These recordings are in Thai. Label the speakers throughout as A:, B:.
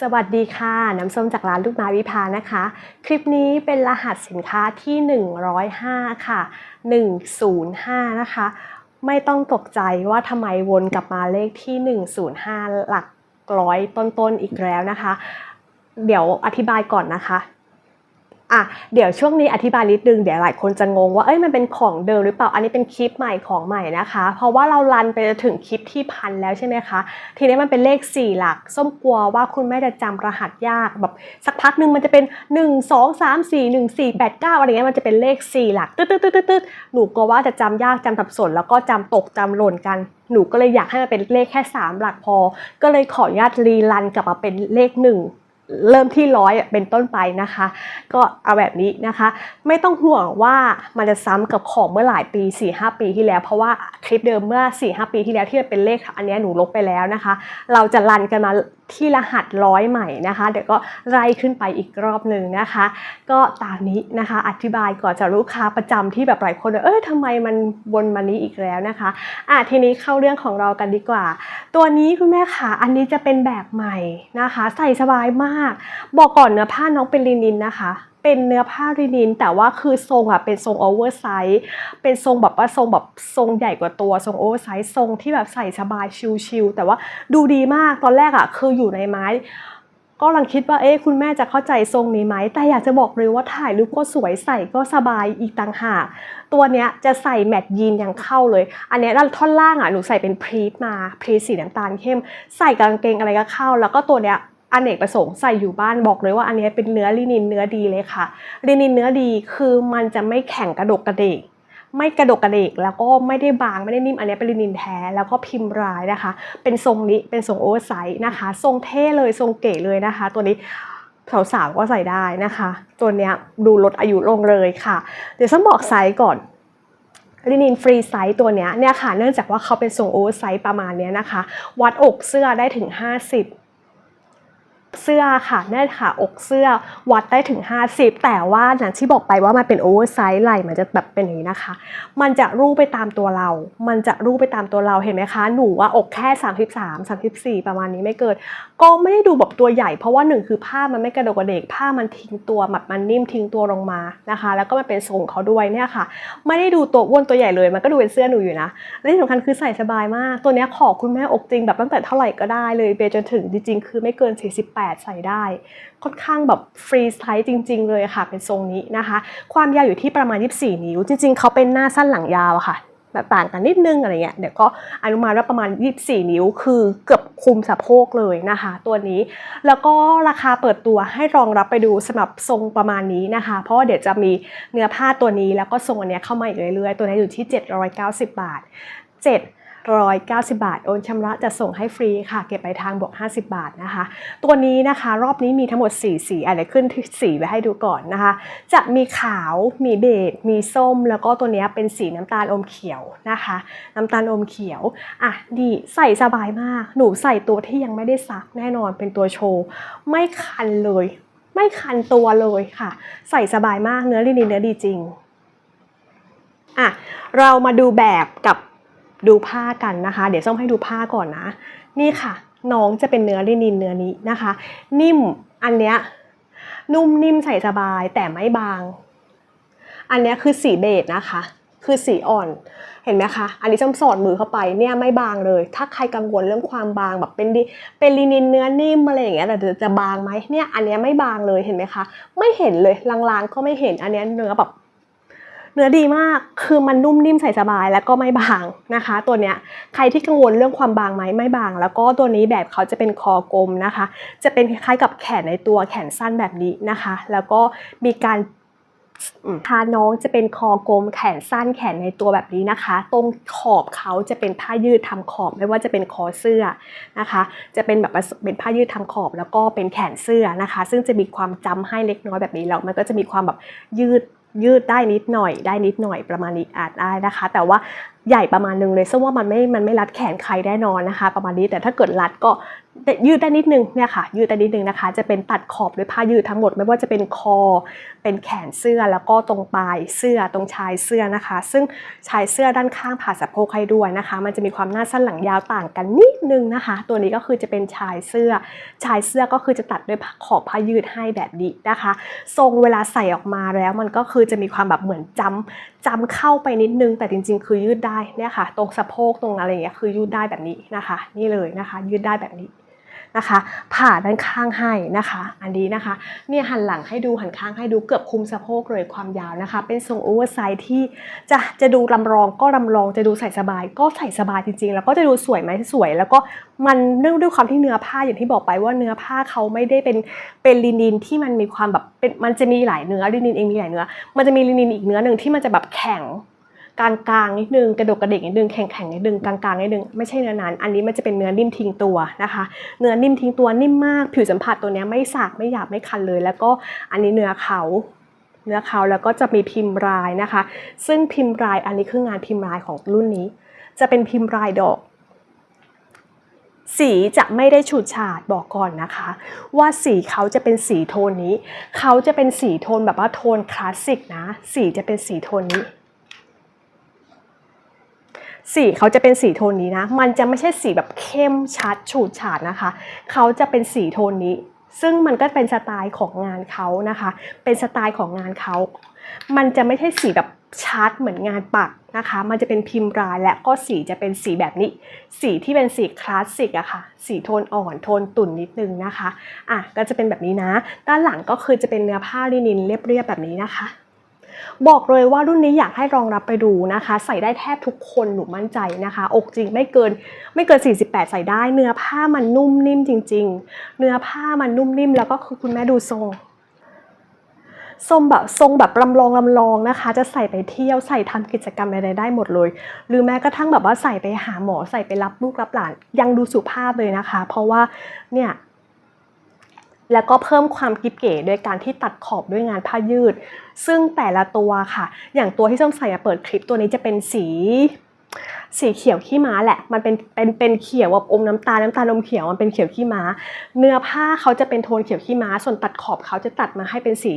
A: สวัสดีค่ะ น้ำส้มจากร้านลูกไม้วิภานะคะ คลิปนี้เป็นรหัสสินค้าที่ 105 ค่ะ 105 นะคะ ไม่ต้องตกใจว่าทำไมวนกลับมาเลขที่ 105 หลักร้อยต้นๆอีกแล้วนะคะ เดี๋ยวอธิบายก่อนนะคะ อะเดี๋ยวช่วงนี้อธิบายนิดนึงเดี๋ยวหลายคนจะงงว่าเอ้ยมันเป็นของเดิมหรือเปล่าอันนี้เป็นคลิปใหม่ของใหม่นะคะ เพราะว่าเรารันไปถึงคลิปที่พันแล้วใช่ไหมคะทีนี้มันเป็นเลข 4 หลัก ส้มกลัวว่าคุณแม่จะจำรหัสยากแบบสักพักหนึ่งมันจะเป็น 1 2 3 4 1 4 8 9อะไรเงี้ยมันจะเป็นเลข 4 หลักตึ๊ดตึ๊ดตึ๊ดตึ๊ดหนูกลัวว่าจะจำยากจำสับสน แล้วก็จำตกจำหล่นกันหนูก็เลยอยากให้มันเป็นเลขแค่ 3 หลักพอ ก็เลยขออนุญาตรีรันกลับมาเป็นเลข 1 เริ่มที่ร้อยเป็นต้นไปนะคะ ก็เอาแบบนี้นะคะ ไม่ต้องห่วงว่ามันจะซ้ำกับของเมื่อหลายปี 4-5 ปีที่แล้ว เพราะว่าคลิปเดิมเมื่อ 4-5 ปีที่แล้วที่เป็นเลขอันนี้หนูลบไปแล้วนะคะ เราจะรันกันมา ที่รหัสร้อยใหม่นะคะ เดี๋ยวก็ไล่ขึ้นไปอีกรอบหนึ่งนะคะ ก็ตามนี้นะคะอธิบายก่อนจะลูกค้าประจำที่แบบหลายคนเออทำไมมันวนมานี้อีกแล้วนะคะอะทีนี้เข้าเรื่องของเรากันดีกว่า ตัวนี้คุณแม่ค่ะอันนี้จะเป็นแบบใหม่นะคะ ใส่สบายมาก บอกก่อนเนื้อผ้าน้องเป็นลินินนะคะ เป็นเนื้อผ้าลินิน แต่ว่าคือทรงอะเป็นทรงโอเวอร์ไซส์เป็นทรงแบบว่าทรงแบบทรงใหญ่กว่าตัวทรงโอเวอร์ไซส์ทรงที่แบบใส่สบายชิลๆแต่ว่าดูดีมากตอนแรกอะคืออยู่ในไม้ก็ลังคิดว่าเอ๊ะคุณแม่จะเข้าใจทรงนี้ไหม แต่อยากจะบอกเลยว่าถ่ายรูปก็สวยใส่ก็สบายอีกต่างหาก ตัวเนี้ยจะใส่แมทยีนยังเข้าเลย อันเนี้ยด้านท่อนล่างอะหนูใส่เป็นพรีทมาพรีทสีน้ำตาลเข้ม ใส่กางเกงอะไรก็เข้า แล้วก็ตัวเนี้ย อเนกประสงค์ใส่อยู่บ้านบอกเลยว่าอันนี้เป็นเนื้อลินินเนื้อดีเลยค่ะลินินเนื้อดีคือมันจะไม่แข็งกระดกกระเดกไม่กระดกกระเดกแล้วก็ไม่ได้บางไม่ได้นิ่มอันนี้เป็นลินินแท้แล้วก็พิมพ์รายนะคะ เป็นทรงนี้เป็นทรงโอเวอร์ไซส์นะคะ ทรงเท่เลยทรงเก๋เลยนะคะ ตัวนี้สาวๆก็ใส่ได้นะคะ ตัวเนี้ยดูลดอายุลงเลยค่ะ เดี๋ยวฉันบอกไซส์ก่อนลินินฟรีไซส์ตัวเนี้ยเนี่ยค่ะเนื่องจากว่าเขาเป็นทรงโอเวอร์ไซส์ประมาณเนี้ยนะคะ วัดอกเสื้อได้ถึง 50 เสื้อค่ะแน่นค่ะอกเสื้อวัดได้ถึง 50 แต่ว่าอย่างที่บอกไปว่ามันเป็นโอเวอร์ไซส์ไหล่มันจะแบบเป็นอย่างนี้นะคะ มันจะรูปไปตามตัวเรา มันจะรูปไปตามตัวเราเห็นไหมคะ หนูว่าอกแค่ 33 34 ประมาณนี้ไม่เกิน ก็ไม่ได้ดูแบบตัวใหญ่ เพราะว่าหนึ่งคือผ้ามันไม่กระดกกระเดกผ้ามันทิ้งตัวแบบมันนิ่มทิ้งตัวลงมานะคะ แล้วก็มันเป็นทรงเขาด้วยเนี่ยค่ะ ไม่ได้ดูตัวอ้วนตัวใหญ่เลยมันก็ดูเป็นเสื้อหนูอยู่นะและที่สำคัญคือใส่สบายมาก ตัวเนี้ยขอคุณแม่อกจริงแบบตั้งแต่เท่าไหร่ก็ได้เลยไปจนถึงจริงๆคือไม่เกิน 48ใส่ได้ ค่อนข้างแบบฟรีสไซส์จริง ๆ เลยค่ะ เป็นทรงนี้นะคะ ความยาวอยู่ที่ประมาณ 24 นิ้ว จริง ๆ เขาเป็นหน้าสั้นหลังยาวค่ะแบบต่างกันนิดนึงอะไรเงี้ยเดี๋ยวก็อนุมานว่าประมาณ 24 นิ้ว คือเกือบคุมสะโพกเลยนะคะ ตัวนี้ แล้วก็ราคาเปิดตัวให้รองรับไปดูสำหรับทรงประมาณนี้นะคะ เพราะว่าเดี๋ยวจะมีเนื้อผ้าตัวนี้แล้วก็ทรงอันเนี้ยเข้ามาอีกเรื่อยๆ ตัวนี้อยู่ที่ 790 บาท 790 บาท โอนชำระจะส่งให้ฟรีค่ะ เก็บไปลายทางบวก 50 บาทนะคะ ตัวนี้นะคะรอบนี้มีทั้งหมด 4 สีอะไรขึ้นที่สีไว้ให้ดูก่อนนะคะ จะมีขาว มีเบจมีส้ม แล้วก็ตัวนี้เป็นสีน้ำตาลอมเขียวนะคะ น้ำตาลอมเขียว อะดีใส่สบายมาก หนูใส่ตัวที่ยังไม่ได้ซักแน่นอนเป็นตัวโชว์ ไม่คันเลย ไม่คันตัวเลยค่ะ ใส่สบายมากเนื้อลินินเนื้อดีจริงอะเรามาดูแบบกับ ดูผ้ากันนะคะ เดี๋ยวส้มให้ดูผ้าก่อนนะ นี่ค่ะ น้องจะเป็นเนื้อลินินเนื้อนี้นะคะ นิ่มอันเนี้ยนุ่มนิ่มใส่สบายแต่ไม่บาง อันเนี้ยคือสีเบจนะคะ คือสีอ่อนเห็นไหมคะ อันนี้ส้มสอดมือเข้าไปเนี่ยไม่บางเลย ถ้าใครกังวลเรื่องความบางแบบเป็นดิเป็นลินินเนื้อนิ่มอะไรอย่างเงี้ยแต่จะบางไหมเนี่ยอันเนี้ยไม่บางเลยเห็นไหมคะ ไม่เห็นเลยลางๆก็ไม่เห็นอันเนี้ยเนื้อแบบ เนื้อดีมากคือมันนุ่มนิ่มใส่สบายแล้วก็ไม่บางนะคะ ตัวเนี้ยใครที่กังวลเรื่องความบางไหมไม่บาง แล้วก็ตัวนี้แบบเขาจะเป็นคอกลมนะคะ จะเป็นคล้ายๆกับแขนในตัวแขนสั้นแบบนี้นะคะ แล้วก็มีการทาน้องจะเป็นคอกลมแขนสั้นแขนในตัวแบบนี้นะคะ ตรงขอบเขาจะเป็นผ้ายืดทำขอบ ไม่ว่าจะเป็นคอเสื้อนะคะ จะเป็นแบบเป็นผ้ายืดทำขอบ แล้วก็เป็นแขนเสื้อนะคะ ซึ่งจะมีความจำให้เล็กน้อยแบบนี้แล้วมันก็จะมีความแบบยืด ยืดได้นิดหน่อย ได้นิดหน่อยประมาณนี้อาจได้นะคะ แต่ว่าใหญ่ประมาณนึงเลยซึ่งว่ามันไม่มันไม่รัดแขนใครแน่นอนนะคะ ประมาณนี้แต่ถ้าเกิดรัดก็ยืดได้นิดนึงเนี่ยค่ะ ยืดได้นิดนึงนะคะ จะเป็นตัดขอบด้วยผ้ายืดทั้งหมด ไม่ว่าจะเป็นคอ เป็นแขนเสื้อแล้วก็ตรงปลายเสื้อตรงชายเสื้อนะคะ ซึ่งชายเสื้อด้านข้างผ่าสะโพกให้ด้วยนะคะ มันจะมีความหน้าสั้นหลังยาวต่างกันนิดนึงนะคะ ตัวนี้ก็คือจะเป็นชายเสื้อ ชายเสื้อก็คือจะตัดด้วยขอบผ้ายืดให้แบบนี้นะคะ ทรงเวลาใส่ออกมาแล้วมันก็คือจะมีความแบบเหมือนจำจำเข้าไปนิดนึง แต่จริง ๆ คือยืดได้เนี่ยค่ะ ตรงสะโพกตรงอะไรอย่างเงี้ยคือยืดได้แบบนี้นะคะ นี่เลยนะคะ ยืดได้แบบนี้ นะคะ ผ่าด้านข้างให้นะคะ อันนี้นะคะเนี่ยหันหลังให้ดูหันข้างให้ดูเกือบคุมสะโพกเลยความยาวนะคะ เป็นทรงโอเวอร์ไซส์ที่จะจะดูลำรองก็ลำรองจะดูใส่สบาย ก็ใส่สบายจริงๆ แล้วก็จะดูสวยไหมสวย แล้วก็มันเนื่องด้วยความที่เนื้อผ้าอย่างที่บอกไปว่าเนื้อผ้าเขาไม่ได้เป็นเป็นลินินที่มันมีความแบบเป็นมันจะมีหลายเนื้อลินินเองมีหลายเนื้อ มันจะมีลินินอีกเนื้อหนึ่งที่มันจะแบบแข็ง กลางกลางๆนิดนึงกระดกกระเดกนิดนึงแข็งแข็งๆนิดนึงกลางกลางๆนิดนึงไม่ใช่เนื้อนั้นอันนี้มันจะเป็นเนื้อนิ่มทิ้งตัวนะคะ เนื้อนิ่มทิ้งตัวนิ่มมาก ผิวสัมผัสตัวนี้ไม่สากไม่หยาบไม่คันเลย แล้วก็อันนี้เนื้อเขาเนื้อเขาแล้วก็จะมีพิมพ์ลายนะคะ ซึ่งพิมพ์ลายอันนี้คืองานพิมพ์ลายของรุ่นนี้ จะเป็นพิมพ์ลายดอกสีจะไม่ได้ฉูดฉาดบอกก่อนนะคะ ว่าสีเขาจะเป็นสีโทนนี้ เขาจะเป็นสีโทนแบบว่าโทนคลาสสิกนะ สีจะเป็นสีโทนนี้ สีเขาจะเป็นสีโทนนี้นะ มันจะไม่ใช่สีแบบเข้มชัดฉูดฉาดนะคะ เขาจะเป็นสีโทนนี้ ซึ่งมันก็เป็นสไตล์ของงานเขานะคะ เป็นสไตล์ของงานเขา มันจะไม่ใช่สีแบบชัดเหมือนงานปักนะคะ มันจะเป็นพิมพ์ลายและก็สีจะเป็นสีแบบนี้ สีที่เป็นสีคลาสสิกอะค่ะ สีโทนอ่อนโทนตุ่นนิดนึงนะคะ อะก็จะเป็นแบบนี้นะ ด้านหลังก็คือจะเป็นเนื้อผ้าลินินเรียบๆแบบนี้นะคะ บอกเลยว่ารุ่นนี้อยากให้ลองรับไปดูนะคะ ใส่ได้แทบทุกคนหนูมั่นใจนะคะ อกจริงไม่เกินไม่เกิน 48 ใส่ได้ เนื้อผ้ามันนุ่มนิ่มจริง ๆ เนื้อผ้ามันนุ่มนิ่มแล้วก็คือคุณแม่ดูทรงทรงแบบทรงแบบลำลองลำลองนะคะ จะใส่ไปเที่ยวใส่ทำกิจกรรมอะไรได้หมดเลย หรือแม้กระทั่งแบบว่าใส่ไปหาหมอใส่ไปรับลูกรับหลาน ยังดูสุภาพเลยนะคะ เพราะว่าเนี่ย แล้วก็เพิ่มความกิ๊บเก๋โดยการที่ตัดขอบด้วยงานผ้ายืด ซึ่งแต่ละตัวค่ะ อย่างตัวที่ส้มใส่เปิดคลิปตัวนี้จะเป็นสี สีเขียวขี้ม้าแหละ มันเป็นเป็นเป็นเขียวแบบอมน้ำตาลน้ำตาลอมเขียวมันเป็นเขียวขี้ม้า เนื้อผ้าเขาจะเป็นโทนเขียวขี้ม้า ส่วนตัดขอบเขาจะตัดมาให้เป็นสี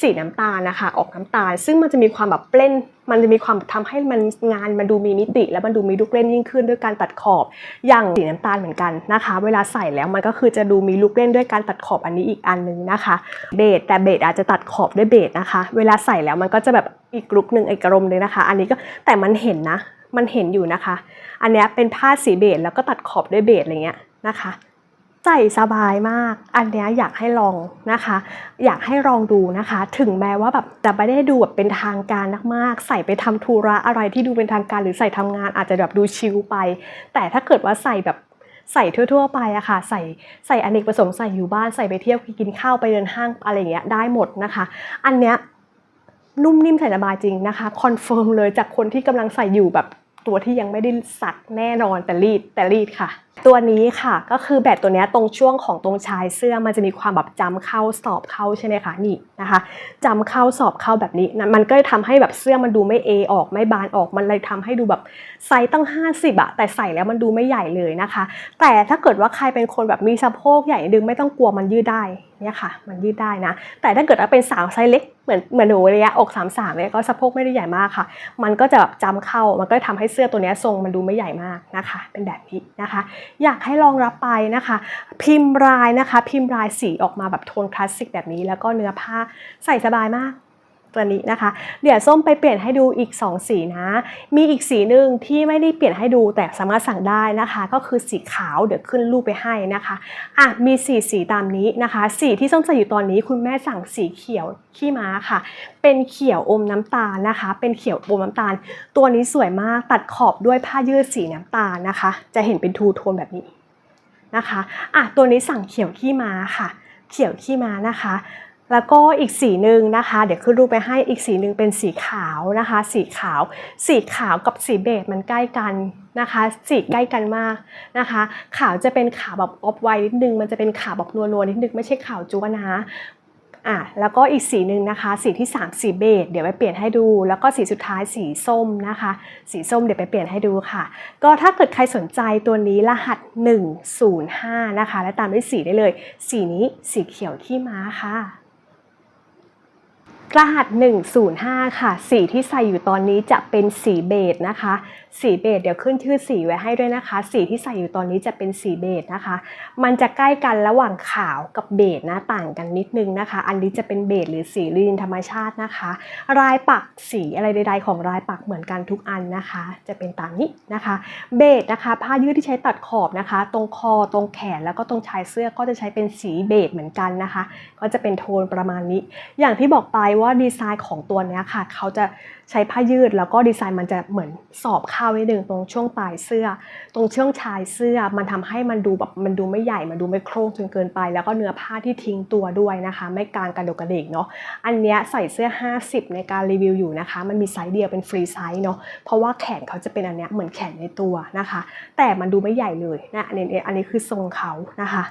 A: สีน้ำตาลนะคะ ออกน้ำตาล ซึ่งมันจะมีความแบบเปล่น มันจะมีความทำให้มันงานมันดูมีมิติ และมันดูมีลูกเล่นยิ่งขึ้นด้วยการตัดขอบอย่างสีน้ำตาลเหมือนกันนะคะ เวลาใส่แล้วมันก็คือจะดูมีลูกเล่นด้วยการตัดขอบอันนี้อีกอันนึงนะคะ เบสแต่เบสอาจจะตัดขอบด้วยเบสนะคะ เวลาใส่แล้วมันก็จะแบบอีกลุกหนึ่งอีกอารมณ์เลยนะคะ อันนี้ก็แต่มันเห็นนะ มันเห็นอยู่นะคะ อันนี้เป็นผ้าสีเบสแล้วก็ตัดขอบด้วยเบสอะไรเงี้ยนะคะใส่สบายมาก อันนี้อยากให้ลองนะคะ อยากให้ลองดูนะคะ ถึงแม้ว่าแบบจะไม่ได้ดูแบบเป็นทางการมากๆ ใส่ไปทำธุระอะไรที่ดูเป็นทางการหรือใส่ทำงานอาจจะแบบดูชิลไป แต่ถ้าเกิดว่าใส่แบบใส่ทั่ว ๆ ไปอะค่ะ ใส่ใส่อเนกประสงค์ใส่อยู่บ้านใส่ไปเที่ยวกินข้าวไปเดินห้างอะไรเงี้ยได้หมดนะคะ อันเนี้ย นุ่มนิ่มใส่สบายจริงนะคะคอนเฟิร์มเลยจากคนที่กำลังใส่อยู่แบบตัวที่ยังไม่ได้สักแน่นอนแต่รีดแต่รีดค่ะ ตัวนี้ค่ะก็คือแบบตัวนี้ตรงช่วงของตรงชายเสื้อมันจะมีความแบบจำเข้าสอบเข้าใช่ไหมคะนี่นะคะจำเข้าสอบเข้าแบบนี้นะมันก็เลยทำให้แบบเสื้อมันดูไม่เอออกไม่บานออกมันเลยทำให้ดูแบบไซส์ตั้ง 50อะแต่ใส่แล้วมันดูไม่ใหญ่เลยนะคะ แต่ถ้าเกิดว่าใครเป็นคนแบบมีสะโพกใหญ่ดึงไม่ต้องกลัวมันยืดได้เนี่ยค่ะมันยืดได้นะ แต่ถ้าเกิดว่าเป็นสาวไซส์เล็กเหมือนเหมือนหนูเลยอะอกสามสามเนี่ยก็สะโพกไม่ได้ใหญ่มากค่ะ มันก็จะแบบจำเข้ามันก็ทำให้เสื้อตัวนี้ทรงมันดูไม่ใหญ่มากนะคะ เป็นแบบนี้นะคะอยากให้ลองรับไปนะคะ พิมพ์ลายนะคะ พิมพ์ลายสีออกมาแบบโทนคลาสสิกแบบนี้ แล้วก็เนื้อผ้าใส่สบายมาก ตัวนี้นะคะ เดี๋ยวส้มไปเปลี่ยนให้ดูอีก 2 สีนะ มีอีกสีหนึ่งที่ไม่ได้เปลี่ยนให้ดูแต่สามารถสั่งได้นะคะ ก็คือสีขาวเดี๋ยวขึ้นรูปไปให้นะคะอะมีสีสีตามนี้นะคะ สีที่ส้มใส่อยู่ตอนนี้คุณแม่สั่งสีเขียวขี้ม้าค่ะ เป็นเขียวอมน้ำตาลนะคะ เป็นเขียวอมน้ำตาล ตัวนี้สวยมากตัดขอบด้วยผ้ายืดสีน้ำตาลนะคะ จะเห็นเป็นทูโทนแบบนี้นะคะอะตัวนี้สั่งเขียวขี้ม้าค่ะ เขียวขี้ม้านะคะ แล้วก็อีกสีหนึ่งนะคะ เดี๋ยวขึ้นรูปไปให้อีกสีหนึ่งเป็นสีขาวนะคะ สีขาว สีขาวกับสีเบจมันใกล้กันนะคะ สีใกล้กันมากนะคะ ขาวจะเป็นขาวแบบออฟไวนิดนึง มันจะเป็นขาวแบบนัวๆนิดนึงไม่ใช่ขาวจัวนะอะแล้วก็อีกสีหนึ่งนะคะ สีที่ 3 สีเบจเดี๋ยวไปเปลี่ยนให้ดู แล้วก็สีสุดท้ายสีส้มนะคะ สีส้มเดี๋ยวไปเปลี่ยนให้ดูค่ะ ก็ถ้าเกิดใครสนใจตัวนี้รหัส 105 นะคะ และตามด้วยสีได้เลย สีนี้สีเขียวขี้ม้าค่ะ รหัส 105 ค่ะ สีที่ใส่อยู่ตอนนี้จะเป็นสีเบจนะคะ สีเบจเดี๋ยวขึ้นชื่อสีไว้ให้ด้วยนะคะ สีที่ใส่อยู่ตอนนี้จะเป็นสีเบจนะคะ มันจะใกล้กันระหว่างขาวกับเบจนะต่างกันนิดนึงนะคะ อันนี้จะเป็นเบจหรือสีลินธรรมชาตินะคะ รายปักสีอะไรใดๆของรายปักเหมือนกันทุกอันนะคะ จะเป็นตามนี้นะคะ เบจนะคะผ้ายืดที่ใช้ตัดขอบนะคะ ตรงคอตรงแขนแล้วก็ตรงชายเสื้อก็จะใช้เป็นสีเบจเหมือนกันนะคะ ก็จะเป็นโทนประมาณนี้ อย่างที่บอกไปว่าดีไซน์ของตัวเนี้ยค่ะ เขาจะใช้ผ้ายืดแล้วก็ดีไซน์มันจะเหมือนสอบเข้าไว้ดึงตรงช่วงปลายเสื้อ ตรงช่วงชายเสื้อมันทำให้มันดูแบบมันดูไม่ใหญ่มันดูไม่โครงจนเกินไป แล้วก็เนื้อผ้าที่ทิ้งตัวด้วยนะคะ ไม่กลางกระดกกระเดกเนาะอันเนี้ยใส่เสื้อ 50 ในการรีวิวอยู่นะคะ มันมีไซส์เดียวเป็นฟรีไซส์เนาะเพราะว่าแขนเขาจะเป็นอันเนี้ยเหมือนแขนในตัวนะคะ แต่มันดูไม่ใหญ่เลยนะอันนี้อันนี้คือทรงเขานะคะ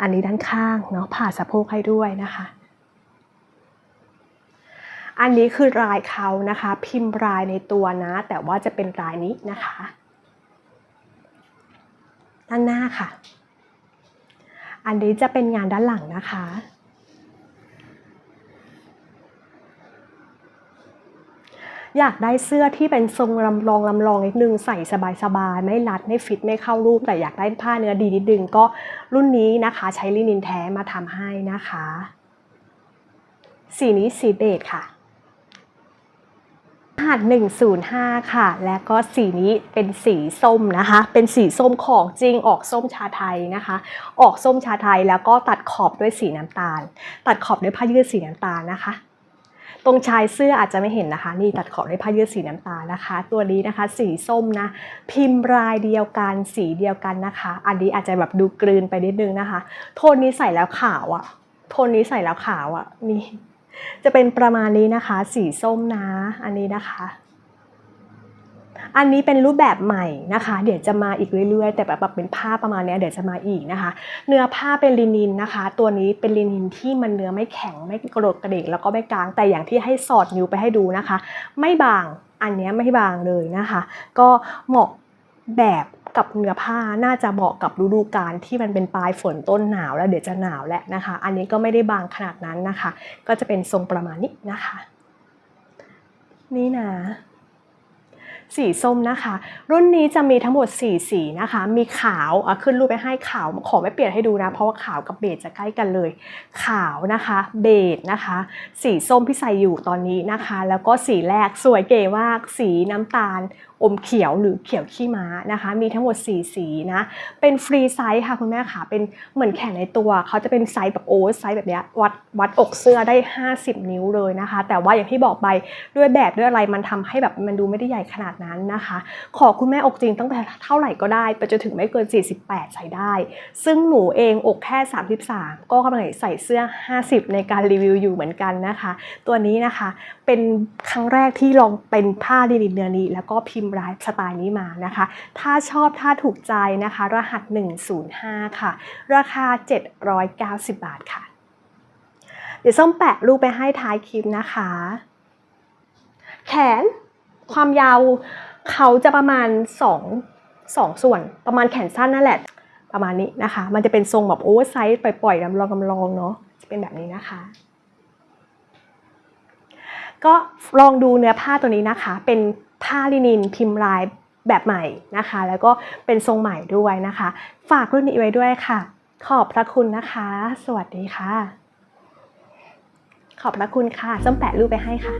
A: อันนี้ด้านข้างเนาะผ่าสะโพกให้ด้วยนะคะ อันนี้คือลายเขานะคะ พิมพ์ลายในตัวนะ แต่ว่าจะเป็นลายนี้นะคะ ด้านหน้าค่ะ อันนี้จะเป็นงานด้านหลังนะคะอยากได้เสื้อที่เป็นทรงลำลองลำลองนิดนึงใส่สบายๆ ไม่รัดไม่ฟิตไม่เข้ารูป แต่อยากได้ผ้าเนื้อดีนิดนึงก็รุ่นนี้นะคะ ใช้ลินินแท้มาทำให้นะคะ สีนี้สีเบจค่ะ รหัส105 ค่ะ และก็สีนี้เป็นสีส้มนะคะ เป็นสีส้มของจริงออกส้มชาไทยนะคะ ออกส้มชาไทยแล้วก็ตัดขอบด้วยสีน้ำตาล ตัดขอบด้วยผ้ายืดสีน้ำตาลนะคะ ตรงชายเสื้ออาจจะไม่เห็นนะคะ นี่ตัดขอบด้วยผ้ายืดสีน้ำตาลนะคะ ตัวนี้นะคะสีส้มนะ พิมพ์ลายเดียวกันสีเดียวกันนะคะ อันนี้อาจจะแบบดูกลืนไปนิดนึงนะคะ โทนนี้ใส่แล้วขาวอะโทนนี้ใส่แล้วขาวอะนี่ จะเป็นประมาณนี้นะคะ สีส้มนะ อันนี้นะคะ อันนี้เป็นรูปแบบใหม่นะคะ เดี๋ยวจะมาอีกเรื่อยๆ แต่แบบเป็นผ้าประมาณนี้เดี๋ยวจะมาอีกนะคะ เนื้อผ้าเป็นลินินนะคะ ตัวนี้เป็นลินินที่มันเนื้อไม่แข็งไม่กระโดดกระเดกแล้วก็ไม่กลาง แต่อย่างที่ให้สอดนิ้วไปให้ดูนะคะ ไม่บาง อันนี้ไม่บางเลยนะคะ ก็เหมาะแบบ กับเนื้อผ้าน่าจะเหมาะกับฤดูกาลที่มันเป็นปลายฝนต้นหนาวแล้วเดี๋ยวจะหนาวแล้วนะคะ อันนี้ก็ไม่ได้บางขนาดนั้นนะคะ ก็จะเป็นทรงประมาณนี้นะคะ นี่นะ สีส้มนะคะ รุ่นนี้จะมีทั้งหมด 4 สีนะคะ มีขาวขึ้นรูปไปให้ขาว ขอไม่เปลี่ยนให้ดูนะ เพราะว่าขาวกับเบจจะใกล้กันเลย ขาวนะคะ เบจนะคะ สีส้มที่ใส่อยู่ตอนนี้นะคะ แล้วก็สีแรกสวยเก๋มาก สีน้ำตาลอมเขียวหรือเขียวขี้ม้านะคะ มีทั้งหมด 4 สีนะ เป็นฟรีไซส์ค่ะคุณแม่ค่ะเป็นเหมือนแขนในตัวเขาจะเป็นไซส์แบบโอเวอร์ไซส์แบบนี้วัดวัดอกเสื้อได้ 50 นิ้วเลยนะคะ แต่ว่าอย่างที่บอกไปด้วยแบบด้วยอะไรมันทำให้แบบมันดูไม่ได้ใหญ่ขนาดนั้นนะคะ ขอคุณแม่อกจริงตั้งแต่เท่าไหร่ก็ได้ ไปจนถึงไม่เกิน 48 ใส่ได้ ซึ่งหนูเองอกแค่ 33 ก็กำลังใส่เสื้อ 50 ในการรีวิวอยู่เหมือนกันนะคะ ตัวนี้นะคะเป็นครั้งแรกที่ลองเป็นผ้าลินินเนื้อนี้ แล้วก็พิมพ์ลายสไตล์นี้มานะคะ ถ้าชอบถ้าถูกใจนะคะ รหัส 105 ค่ะ ราคา 790 บาทค่ะ เดี๋ยวส้มแปะรูปไปให้ท้ายคลิปนะคะ แขน ความยาวเขาจะประมาณ2 2ส่วน ประมาณแขนสั้นนั่นแหละ ประมาณนี้นะคะ มันจะเป็นทรงแบบโอเวอร์ไซส์ปล่อยๆลำลองลำลองเนาะจะเป็นแบบนี้นะคะ ก็ลองดูเนื้อผ้าตัวนี้นะคะ เป็นผ้าลินินพิมพ์ลายแบบใหม่นะคะ แล้วก็เป็นทรงใหม่ด้วยนะคะ ฝากรุ่นนี้ไว้ด้วยค่ะ ขอบพระคุณนะคะ สวัสดีค่ะ ขอบพระคุณค่ะส้มแปะรูปไปให้ค่ะ